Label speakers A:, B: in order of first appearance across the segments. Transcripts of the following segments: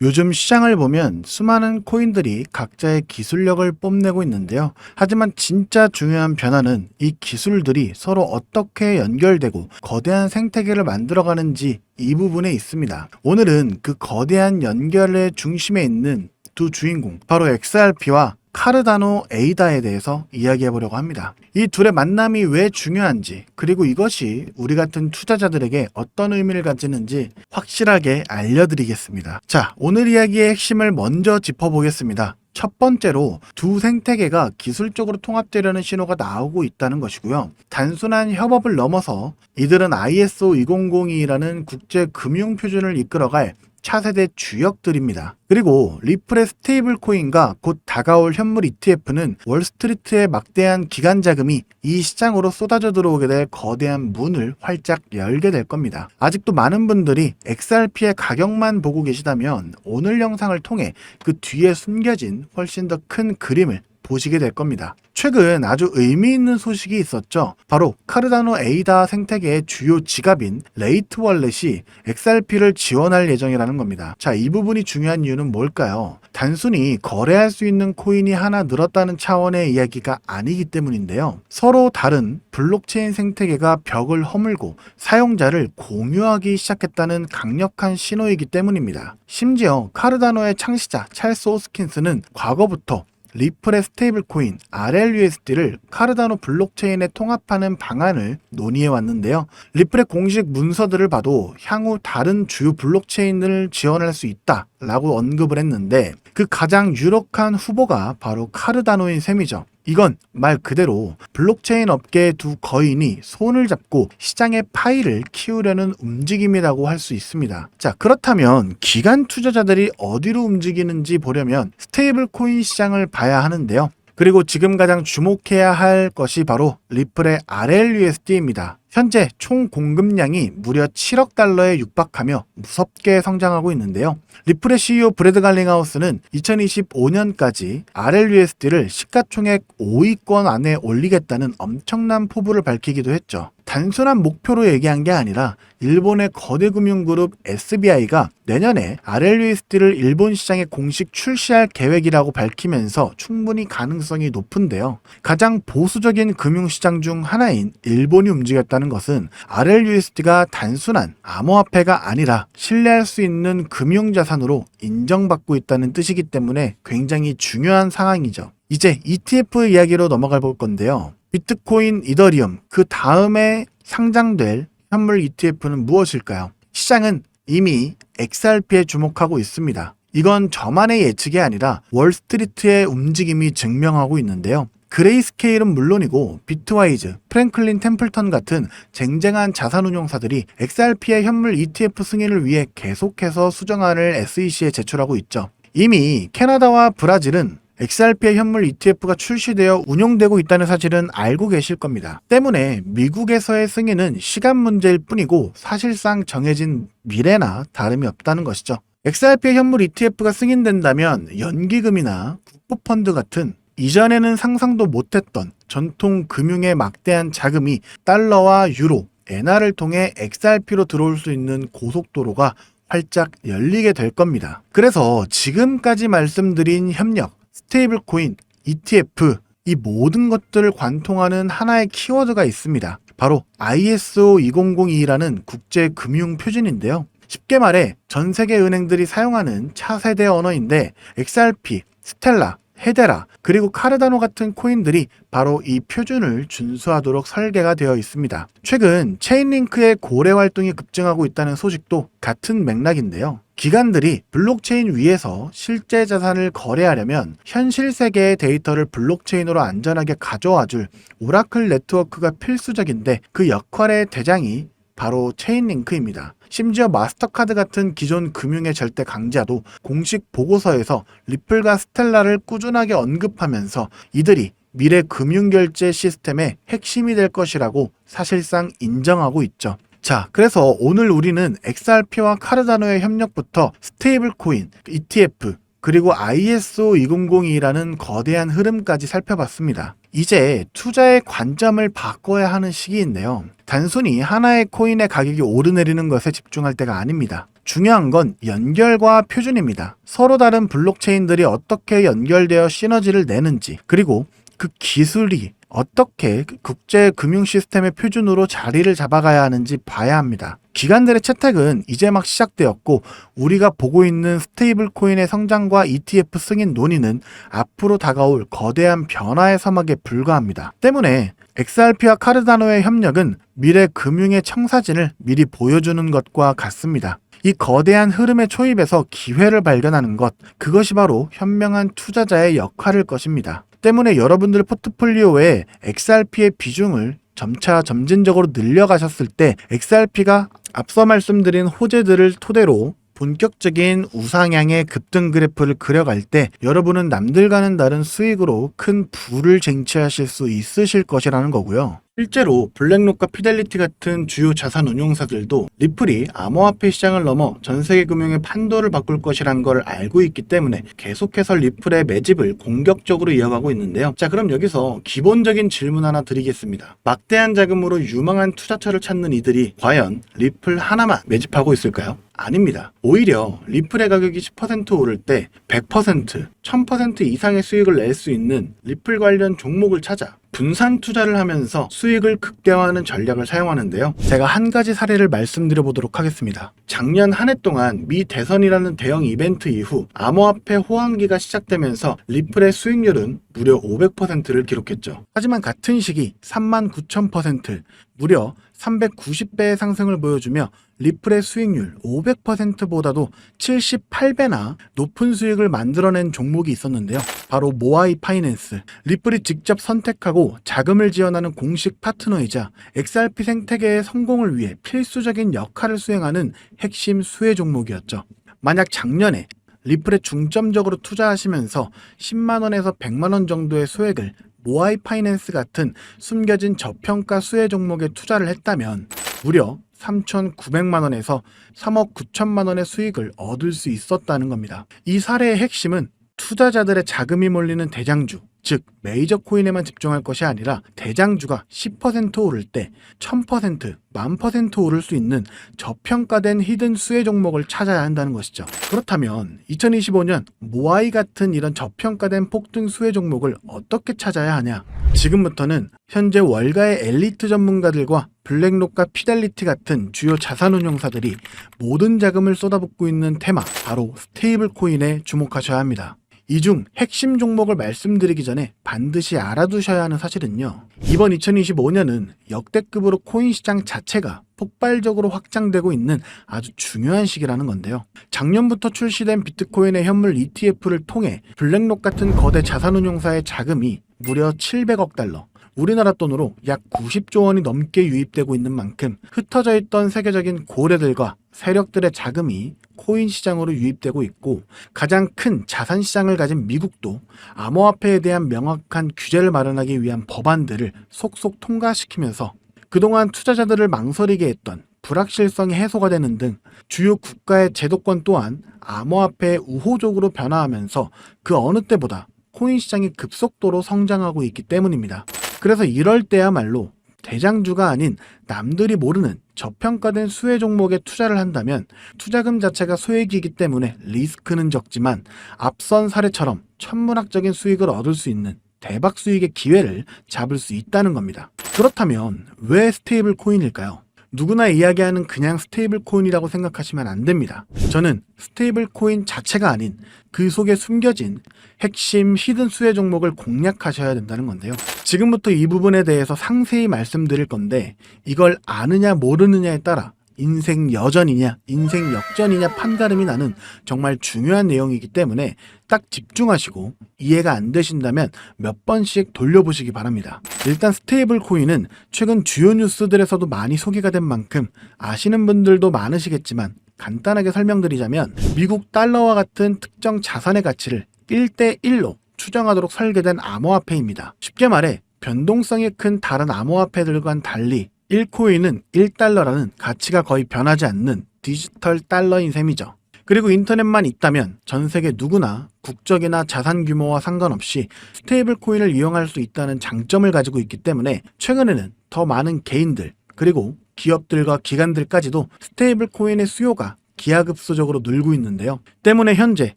A: 요즘 시장을 보면 수많은 코인들이 각자의 기술력을 뽐내고 있는데요. 하지만 진짜 중요한 변화는 이 기술들이 서로 어떻게 연결되고 거대한 생태계를 만들어가는지 이 부분에 있습니다. 오늘은 그 거대한 연결의 중심에 있는 두 주인공, 바로 XRP와 카르다노 에이다에 대해서 이야기해 보려고 합니다. 이 둘의 만남이 왜 중요한지, 그리고 이것이 우리 같은 투자자들에게 어떤 의미를 가지는지 확실하게 알려드리겠습니다. 자, 오늘 이야기의 핵심을 먼저 짚어보겠습니다. 첫 번째로 두 생태계가 기술적으로 통합되려는 신호가 나오고 있다는 것이고요. 단순한 협업을 넘어서 이들은 ISO 2002라는 국제 금융 표준을 이끌어갈 차세대 주역들입니다. 그리고 리플의 스테이블 코인과 곧 다가올 현물 ETF는 월스트리트의 막대한 기간 자금이 이 시장으로 쏟아져 들어오게 될 거대한 문을 활짝 열게 될 겁니다. 아직도 많은 분들이 XRP의 가격만 보고 계시다면 오늘 영상을 통해 그 뒤에 숨겨진 훨씬 더 큰 그림을 보시게 될 겁니다. 최근 아주 의미 있는 소식이 있었죠. 바로 카르다노 에이다 생태계의 주요 지갑인 레이트 월렛이 XRP를 지원할 예정이라는 겁니다. 자, 이 부분이 중요한 이유는 뭘까요? 단순히 거래할 수 있는 코인이 하나 늘었다는 차원의 이야기가 아니기 때문인데요. 서로 다른 블록체인 생태계가 벽을 허물고 사용자를 공유하기 시작했다는 강력한 신호이기 때문입니다. 심지어 카르다노의 창시자 찰스 호스킨스는 과거부터 리플의 스테이블 코인 RLUSD를 카르다노 블록체인에 통합하는 방안을 논의해 왔는데요. 리플의 공식 문서들을 봐도 향후 다른 주요 블록체인을 지원할 수 있다라고 언급을 했는데 그 가장 유력한 후보가 바로 카르다노인 셈이죠. 이건 말 그대로 블록체인 업계의 두 거인이 손을 잡고 시장의 파이를 키우려는 움직임이라고 할 수 있습니다. 자, 그렇다면 기간 투자자들이 어디로 움직이는지 보려면 스테이블 코인 시장을 봐야 하는데요. 그리고 지금 가장 주목해야 할 것이 바로 리플의 RLUSD입니다. 현재 총 공급량이 무려 7억 달러에 육박하며 무섭게 성장하고 있는데요. 리플의 CEO 브래드 갈링하우스는 2025년까지 RLUSD를 시가총액 5위권 안에 올리겠다는 엄청난 포부를 밝히기도 했죠. 단순한 목표로 얘기한 게 아니라 일본의 거대 금융그룹 SBI가 내년에 RLUSD를 일본 시장에 공식 출시할 계획이라고 밝히면서 충분히 가능성이 높은데요. 가장 보수적인 금융시장 중 하나인 일본이 움직였다는 것은 RLUSD가 단순한 암호화폐가 아니라 신뢰할 수 있는 금융자산으로 인정받고 있다는 뜻이기 때문에 굉장히 중요한 상황이죠. 이제 ETF 이야기로 넘어가 볼 건데요. 비트코인, 이더리움, 그 다음에 상장될 현물 ETF는 무엇일까요? 시장은 이미 XRP에 주목하고 있습니다. 이건 저만의 예측이 아니라 월스트리트의 움직임이 증명하고 있는데요. 그레이스케일은 물론이고 비트와이즈, 프랭클린 템플턴 같은 쟁쟁한 자산운용사들이 XRP의 현물 ETF 승인을 위해 계속해서 수정안을 SEC에 제출하고 있죠. 이미 캐나다와 브라질은 XRP의 현물 ETF가 출시되어 운용되고 있다는 사실은 알고 계실 겁니다. 때문에 미국에서의 승인은 시간 문제일 뿐이고 사실상 정해진 미래나 다름이 없다는 것이죠. XRP의 현물 ETF가 승인된다면 연기금이나 국부펀드 같은 이전에는 상상도 못했던 전통 금융의 막대한 자금이 달러와 유로, 엔화를 통해 XRP로 들어올 수 있는 고속도로가 활짝 열리게 될 겁니다. 그래서 지금까지 말씀드린 협력, 스테이블 코인, ETF, 이 모든 것들을 관통하는 하나의 키워드가 있습니다. 바로 ISO 2002라는 국제 금융 표준인데요. 쉽게 말해 전 세계 은행들이 사용하는 차세대 언어인데 XRP, 스텔라, 헤데라, 그리고 카르다노 같은 코인들이 바로 이 표준을 준수하도록 설계가 되어 있습니다. 최근 체인링크의 고래 활동이 급증하고 있다는 소식도 같은 맥락인데요. 기관들이 블록체인 위에서 실제 자산을 거래하려면 현실 세계의 데이터를 블록체인으로 안전하게 가져와 줄 오라클 네트워크가 필수적인데 그 역할의 대장이 바로 체인링크입니다. 심지어 마스터카드 같은 기존 금융의 절대 강자도 공식 보고서에서 리플과 스텔라를 꾸준하게 언급하면서 이들이 미래 금융결제 시스템의 핵심이 될 것이라고 사실상 인정하고 있죠. 자, 그래서 오늘 우리는 XRP와 카르다노의 협력부터 스테이블 코인, ETF, 그리고 ISO 2002라는 거대한 흐름까지 살펴봤습니다. 이제 투자의 관점을 바꿔야 하는 시기인데요. 단순히 하나의 코인의 가격이 오르내리는 것에 집중할 때가 아닙니다. 중요한 건 연결과 표준입니다. 서로 다른 블록체인들이 어떻게 연결되어 시너지를 내는지, 그리고 그 기술이 어떻게 그 국제 금융 시스템의 표준으로 자리를 잡아가야 하는지 봐야 합니다. 기관들의 채택은 이제 막 시작되었고 우리가 보고 있는 스테이블 코인의 성장과 ETF 승인 논의는 앞으로 다가올 거대한 변화의 서막에 불과합니다. 때문에 XRP와 카르다노의 협력은 미래 금융의 청사진을 미리 보여주는 것과 같습니다. 이 거대한 흐름의 초입에서 기회를 발견하는 것, 그것이 바로 현명한 투자자의 역할일 것입니다. 때문에 여러분들 포트폴리오에 XRP의 비중을 점차 점진적으로 늘려가셨을 때 XRP가 앞서 말씀드린 호재들을 토대로 본격적인 우상향의 급등 그래프를 그려갈 때 여러분은 남들과는 다른 수익으로 큰 부를 쟁취하실 수 있으실 것이라는 거고요. 실제로 블랙록과 피델리티 같은 주요 자산 운용사들도 리플이 암호화폐 시장을 넘어 전 세계 금융의 판도를 바꿀 것이란 걸 알고 있기 때문에 계속해서 리플의 매집을 공격적으로 이어가고 있는데요. 자, 그럼 여기서 기본적인 질문 하나 드리겠습니다. 막대한 자금으로 유망한 투자처를 찾는 이들이 과연 리플 하나만 매집하고 있을까요? 아닙니다. 오히려 리플의 가격이 10% 오를 때 100%, 1000% 이상의 수익을 낼 수 있는 리플 관련 종목을 찾아 분산 투자를 하면서 수익을 극대화하는 전략을 사용하는데요. 제가 한 가지 사례를 말씀드려 보도록 하겠습니다. 작년 한 해 동안 미 대선이라는 대형 이벤트 이후 암호화폐 호황기가 시작되면서 리플의 수익률은 무려 500%를 기록했죠. 하지만 같은 시기 39,000% 무려 390배의 상승을 보여주며 리플의 수익률 500%보다도 78배나 높은 수익을 만들어낸 종목이 있었는데요. 바로 모아이 파이낸스. 리플이 직접 선택하고 자금을 지원하는 공식 파트너이자 XRP 생태계의 성공을 위해 필수적인 역할을 수행하는 핵심 수혜 종목이었죠. 만약 작년에 리플에 중점적으로 투자하시면서 10만원에서 100만원 정도의 수액을 모아이 파이낸스 같은 숨겨진 저평가 수혜 종목에 투자를 했다면 무려 3,900만 원에서 3억 9천만 원의 수익을 얻을 수 있었다는 겁니다. 이 사례의 핵심은 투자자들의 자금이 몰리는 대장주, 즉 메이저 코인에만 집중할 것이 아니라 대장주가 10% 오를 때 1000%, 만퍼센트 오를 수 있는 저평가된 히든 수혜 종목을 찾아야 한다는 것이죠. 그렇다면 2025년 모아이 같은 이런 저평가된 폭등 수혜 종목을 어떻게 찾아야 하냐? 지금부터는 현재 월가의 엘리트 전문가들과 블랙록과 피델리티 같은 주요 자산운용사들이 모든 자금을 쏟아붓고 있는 테마 바로 스테이블 코인에 주목하셔야 합니다. 이 중 핵심 종목을 말씀드리기 전에 반드시 알아두셔야 하는 사실은요. 이번 2025년은 역대급으로 코인 시장 자체가 폭발적으로 확장되고 있는 아주 중요한 시기라는 건데요. 작년부터 출시된 비트코인의 현물 ETF를 통해 블랙록 같은 거대 자산운용사의 자금이 무려 700억 달러, 우리나라 돈으로 약 90조 원이 넘게 유입되고 있는 만큼 흩어져 있던 세계적인 고래들과 세력들의 자금이 코인 시장으로 유입되고 있고 가장 큰 자산 시장을 가진 미국도 암호화폐에 대한 명확한 규제를 마련하기 위한 법안들을 속속 통과시키면서 그동안 투자자들을 망설이게 했던 불확실성이 해소가 되는 등 주요 국가의 제도권 또한 암호화폐에 우호적으로 변화하면서 그 어느 때보다 코인 시장이 급속도로 성장하고 있기 때문입니다. 그래서 이럴 때야말로 대장주가 아닌 남들이 모르는 저평가된 수혜 종목에 투자를 한다면 투자금 자체가 소액이기 때문에 리스크는 적지만 앞선 사례처럼 천문학적인 수익을 얻을 수 있는 대박 수익의 기회를 잡을 수 있다는 겁니다. 그렇다면 왜 스테이블 코인일까요? 누구나 이야기하는 그냥 스테이블 코인이라고 생각하시면 안 됩니다. 저는 스테이블 코인 자체가 아닌 그 속에 숨겨진 핵심 히든 수혜 종목을 공략하셔야 된다는 건데요. 지금부터 이 부분에 대해서 상세히 말씀드릴 건데 이걸 아느냐 모르느냐에 따라 인생 여전이냐, 인생 역전이냐 판가름이 나는 정말 중요한 내용이기 때문에 딱 집중하시고 이해가 안 되신다면 몇 번씩 돌려보시기 바랍니다. 일단 스테이블 코인은 최근 주요 뉴스들에서도 많이 소개가 된 만큼 아시는 분들도 많으시겠지만 간단하게 설명드리자면 미국 달러와 같은 특정 자산의 가치를 1대1로 추정하도록 설계된 암호화폐입니다. 쉽게 말해 변동성이 큰 다른 암호화폐들과는 달리 1코인은 1달러라는 가치가 거의 변하지 않는 디지털 달러인 셈이죠. 그리고 인터넷만 있다면 전 세계 누구나 국적이나 자산 규모와 상관없이 스테이블 코인을 이용할 수 있다는 장점을 가지고 있기 때문에 최근에는 더 많은 개인들 그리고 기업들과 기관들까지도 스테이블 코인의 수요가 기하급수적으로 늘고 있는데요. 때문에 현재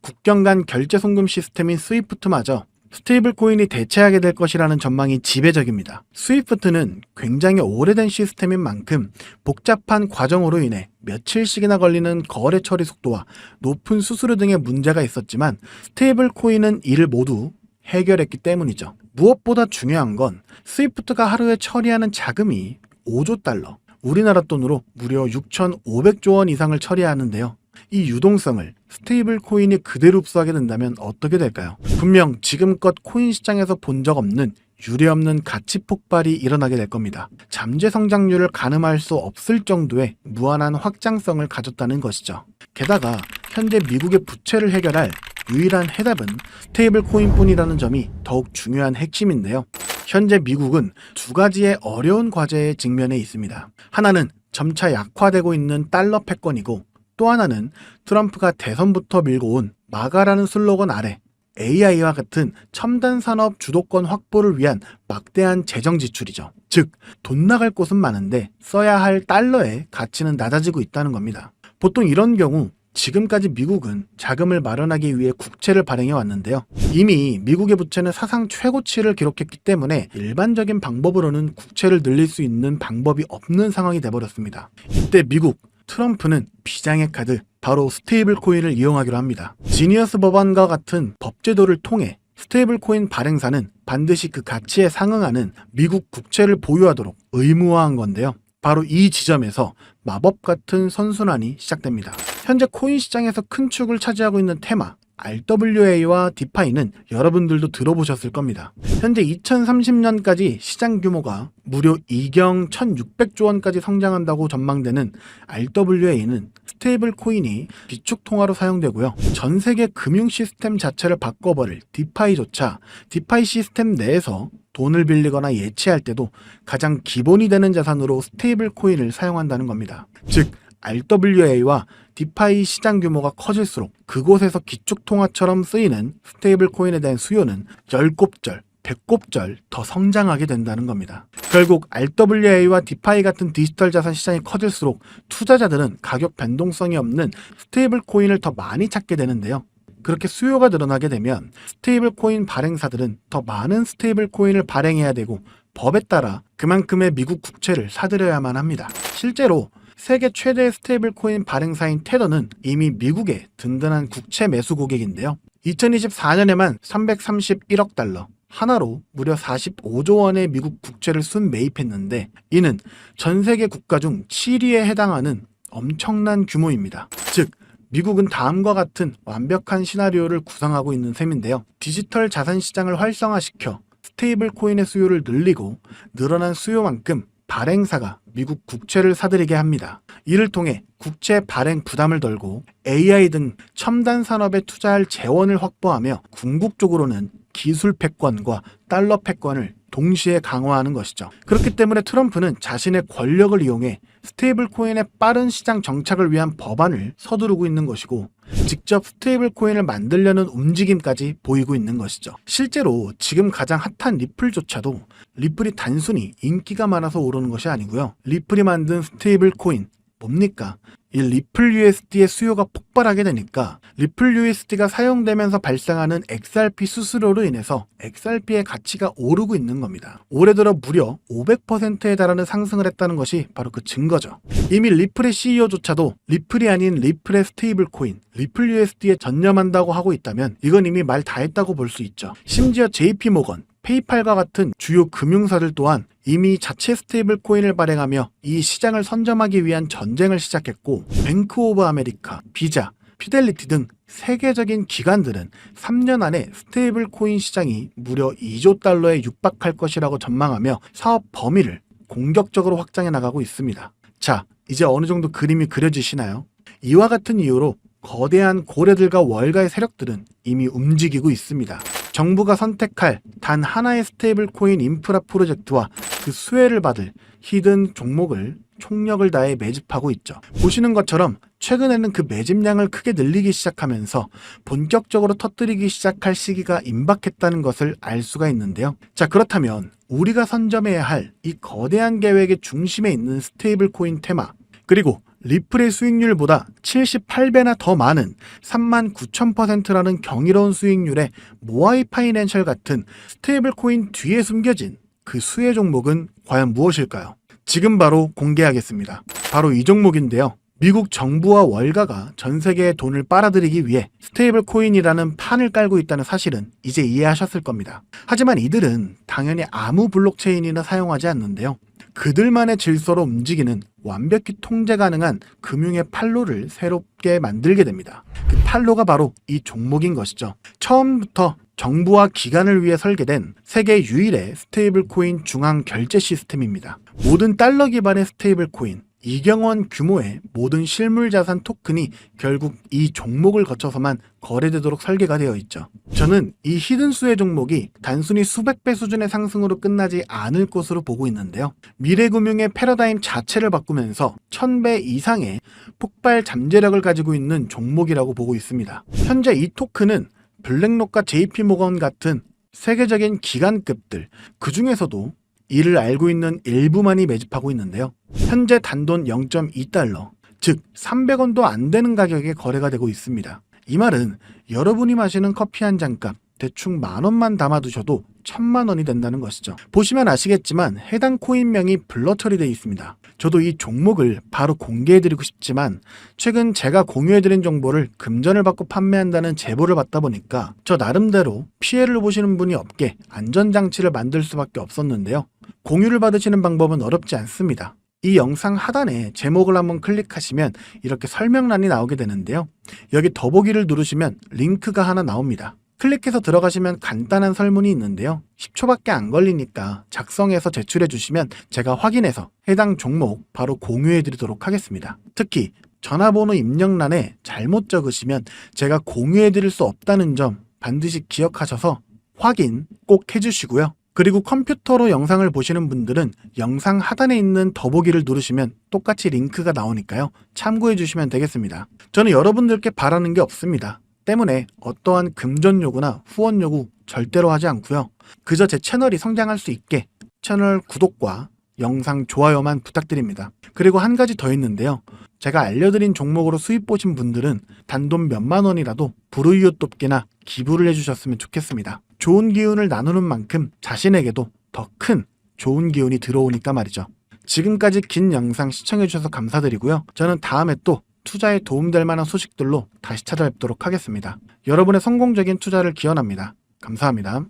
A: 국경 간 결제 송금 시스템인 스위프트마저 스테이블 코인이 대체하게 될 것이라는 전망이 지배적입니다. 스위프트는 굉장히 오래된 시스템인 만큼 복잡한 과정으로 인해 며칠씩이나 걸리는 거래 처리 속도와 높은 수수료 등의 문제가 있었지만 스테이블 코인은 이를 모두 해결했기 때문이죠. 무엇보다 중요한 건 스위프트가 하루에 처리하는 자금이 5조 달러, 우리나라 돈으로 무려 6,500조 원 이상을 처리하는데요. 이 유동성을 스테이블 코인이 그대로 흡수하게 된다면 어떻게 될까요? 분명 지금껏 코인 시장에서 본 적 없는 유례없는 가치 폭발이 일어나게 될 겁니다. 잠재 성장률을 가늠할 수 없을 정도의 무한한 확장성을 가졌다는 것이죠. 게다가 현재 미국의 부채를 해결할 유일한 해답은 스테이블 코인뿐이라는 점이 더욱 중요한 핵심인데요. 현재 미국은 두 가지의 어려운 과제에 직면해 있습니다. 하나는 점차 약화되고 있는 달러 패권이고 또 하나는 트럼프가 대선부터 밀고 온 마가라는 슬로건 아래 AI와 같은 첨단 산업 주도권 확보를 위한 막대한 재정 지출이죠. 즉, 돈 나갈 곳은 많은데 써야 할 달러의 가치는 낮아지고 있다는 겁니다. 보통 이런 경우 지금까지 미국은 자금을 마련하기 위해 국채를 발행해 왔는데요. 이미 미국의 부채는 사상 최고치를 기록했기 때문에 일반적인 방법으로는 국채를 늘릴 수 있는 방법이 없는 상황이 돼버렸습니다. 이때 미국 트럼프는 비장의 카드 바로 스테이블 코인을 이용하기로 합니다. 지니어스 법안과 같은 법제도를 통해 스테이블 코인 발행사는 반드시 그 가치에 상응하는 미국 국채를 보유하도록 의무화한 건데요. 바로 이 지점에서 마법 같은 선순환이 시작됩니다. 현재 코인 시장에서 큰 축을 차지하고 있는 테마 RWA와 디파이는 여러분들도 들어보셨을 겁니다. 현재 2030년까지 시장 규모가 무려 2경 1600조 원까지 성장한다고 전망되는 RWA는 스테이블 코인이 비축 통화로 사용되고요. 전 세계 금융 시스템 자체를 바꿔버릴 디파이조차 디파이 시스템 내에서 돈을 빌리거나 예치할 때도 가장 기본이 되는 자산으로 스테이블 코인을 사용한다는 겁니다. 즉 RWA와 디파이 시장 규모가 커질수록 그곳에서 기축통화처럼 쓰이는 스테이블 코인에 대한 수요는 10곱절, 100곱절 더 성장하게 된다는 겁니다. 결국 RWA와 디파이 같은 디지털 자산 시장이 커질수록 투자자들은 가격 변동성이 없는 스테이블 코인을 더 많이 찾게 되는데요. 그렇게 수요가 늘어나게 되면 스테이블 코인 발행사들은 더 많은 스테이블 코인을 발행해야 되고 법에 따라 그만큼의 미국 국채를 사들여야만 합니다. 실제로 세계 최대 스테이블 코인 발행사인 테더는 이미 미국의 든든한 국채 매수 고객인데요. 2024년에만 331억 달러, 하나로 무려 45조 원의 미국 국채를 순 매입했는데 이는 전 세계 국가 중 7위에 해당하는 엄청난 규모입니다. 즉, 미국은 다음과 같은 완벽한 시나리오를 구상하고 있는 셈인데요. 디지털 자산 시장을 활성화시켜 스테이블 코인의 수요를 늘리고 늘어난 수요만큼 발행사가 미국 국채를 사들이게 합니다. 이를 통해 국채 발행 부담을 덜고 AI 등 첨단 산업에 투자할 재원을 확보하며 궁극적으로는 기술 패권과 달러 패권을 동시에 강화하는 것이죠. 그렇기 때문에 트럼프는 자신의 권력을 이용해 스테이블 코인의 빠른 시장 정착을 위한 법안을 서두르고 있는 것이고 직접 스테이블 코인을 만들려는 움직임까지 보이고 있는 것이죠. 실제로 지금 가장 핫한 리플조차도 리플이 단순히 인기가 많아서 오르는 것이 아니고요. 리플이 만든 스테이블 코인 뭡니까? 이 리플 USD의 수요가 폭발하게 되니까 리플 USD가 사용되면서 발생하는 XRP 수수료로 인해서 XRP의 가치가 오르고 있는 겁니다. 올해 들어 무려 500%에 달하는 상승을 했다는 것이 바로 그 증거죠. 이미 리플의 CEO조차도 리플이 아닌 리플의 스테이블 코인, 리플 USD에 전념한다고 하고 있다면 이건 이미 말 다 했다고 볼 수 있죠. 심지어 JP 모건, 페이팔과 같은 주요 금융사들 또한 이미 자체 스테이블 코인을 발행하며 이 시장을 선점하기 위한 전쟁을 시작했고 뱅크 오브 아메리카, 비자, 피델리티 등 세계적인 기관들은 3년 안에 스테이블 코인 시장이 무려 2조 달러에 육박할 것이라고 전망하며 사업 범위를 공격적으로 확장해 나가고 있습니다. 자, 이제 어느 정도 그림이 그려지시나요? 이와 같은 이유로 거대한 고래들과 월가의 세력들은 이미 움직이고 있습니다. 정부가 선택할 단 하나의 스테이블 코인 인프라 프로젝트와 그 수혜를 받을 히든 종목을 총력을 다해 매집하고 있죠. 보시는 것처럼 최근에는 그 매집량을 크게 늘리기 시작하면서 본격적으로 터뜨리기 시작할 시기가 임박했다는 것을 알 수가 있는데요. 자, 그렇다면 우리가 선점해야 할 이 거대한 계획의 중심에 있는 스테이블 코인 테마, 그리고 리플의 수익률보다 78배나 더 많은 3만 9천퍼센트라는 경이로운 수익률의 모아이 파이낸셜 같은 스테이블 코인 뒤에 숨겨진 그 수혜 종목은 과연 무엇일까요? 지금 바로 공개하겠습니다. 바로 이 종목인데요. 미국 정부와 월가가 전 세계의 돈을 빨아들이기 위해 스테이블 코인이라는 판을 깔고 있다는 사실은 이제 이해하셨을 겁니다. 하지만 이들은 당연히 아무 블록체인이나 사용하지 않는데요. 그들만의 질서로 움직이는 완벽히 통제 가능한 금융의 판로를 새롭게 만들게 됩니다. 그 판로가 바로 이 종목인 것이죠. 처음부터 정부와 기관을 위해 설계된 세계 유일의 스테이블 코인 중앙 결제 시스템입니다. 모든 달러 기반의 스테이블 코인, 이경원 규모의 모든 실물 자산 토큰이 결국 이 종목을 거쳐서만 거래되도록 설계가 되어 있죠. 저는 이 히든 수혜 종목이 단순히 수백 배 수준의 상승으로 끝나지 않을 것으로 보고 있는데요. 미래 금융의 패러다임 자체를 바꾸면서 1000배 이상의 폭발 잠재력을 가지고 있는 종목이라고 보고 있습니다. 현재 이 토큰은 블랙록과 JP모건 같은 세계적인 기관급들 그 중에서도 이를 알고 있는 일부만이 매집하고 있는데요. 현재 단돈 0.2달러, 즉 300원도 안 되는 가격에 거래가 되고 있습니다. 이 말은 여러분이 마시는 커피 한 잔값 대충 만 원만 담아두셔도 천만 원이 된다는 것이죠. 보시면 아시겠지만 해당 코인명이 블러 처리되어 있습니다. 저도 이 종목을 바로 공개해드리고 싶지만 최근 제가 공유해드린 정보를 금전을 받고 판매한다는 제보를 받다 보니까 저 나름대로 피해를 보시는 분이 없게 안전장치를 만들 수밖에 없었는데요. 공유를 받으시는 방법은 어렵지 않습니다. 이 영상 하단에 제목을 한번 클릭하시면 이렇게 설명란이 나오게 되는데요. 여기 더보기를 누르시면 링크가 하나 나옵니다. 클릭해서 들어가시면 간단한 설문이 있는데요. 10초밖에 안 걸리니까 작성해서 제출해 주시면 제가 확인해서 해당 종목 바로 공유해 드리도록 하겠습니다. 특히 전화번호 입력란에 잘못 적으시면 제가 공유해 드릴 수 없다는 점 반드시 기억하셔서 확인 꼭 해주시고요. 그리고 컴퓨터로 영상을 보시는 분들은 영상 하단에 있는 더보기를 누르시면 똑같이 링크가 나오니까요. 참고해 주시면 되겠습니다. 저는 여러분들께 바라는 게 없습니다. 때문에 어떠한 금전 요구나 후원 요구 절대로 하지 않고요. 그저 제 채널이 성장할 수 있게 채널 구독과 영상 좋아요만 부탁드립니다. 그리고 한 가지 더 있는데요. 제가 알려드린 종목으로 수입 보신 분들은 단돈 몇만 원이라도 불우이웃 돕기나 기부를 해주셨으면 좋겠습니다. 좋은 기운을 나누는 만큼 자신에게도 더 큰 좋은 기운이 들어오니까 말이죠. 지금까지 긴 영상 시청해주셔서 감사드리고요. 저는 다음에 또 투자에 도움될 만한 소식들로 다시 찾아뵙도록 하겠습니다. 여러분의 성공적인 투자를 기원합니다. 감사합니다.